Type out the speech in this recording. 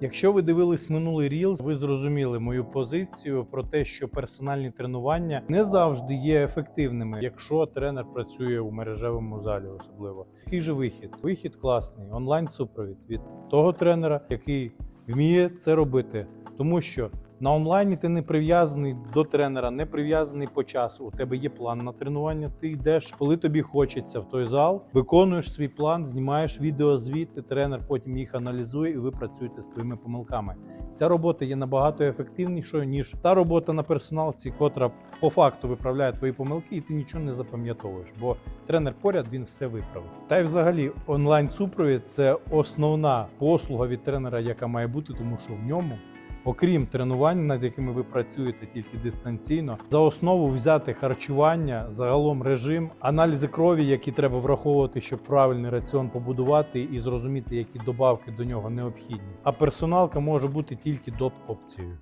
Якщо ви дивились минулий рілз, ви зрозуміли мою позицію про те, що персональні тренування не завжди є ефективними, якщо тренер працює у мережевому залі, особливо. Який же вихід? Вихід класний, онлайн супровід від того тренера, який вміє це робити, тому що. На онлайні ти не прив'язаний до тренера, не прив'язаний по часу. У тебе є план на тренування. Ти йдеш, коли тобі хочеться в той зал, виконуєш свій план, знімаєш відеозвіти, тренер потім їх аналізує, і ви працюєте з твоїми помилками. Ця робота є набагато ефективнішою ніж та робота на персоналці, котра по факту виправляє твої помилки, і ти нічого не запам'ятовуєш, бо тренер поряд він все виправить. Та й взагалі онлайн супровід це основна послуга від тренера, яка має бути, тому що в ньому. Окрім тренувань, над якими ви працюєте тільки дистанційно, за основу взяти харчування, загалом режим, аналізи крові, які треба враховувати, щоб правильний раціон побудувати і зрозуміти, які добавки до нього необхідні. А персоналка може бути тільки доп опцією.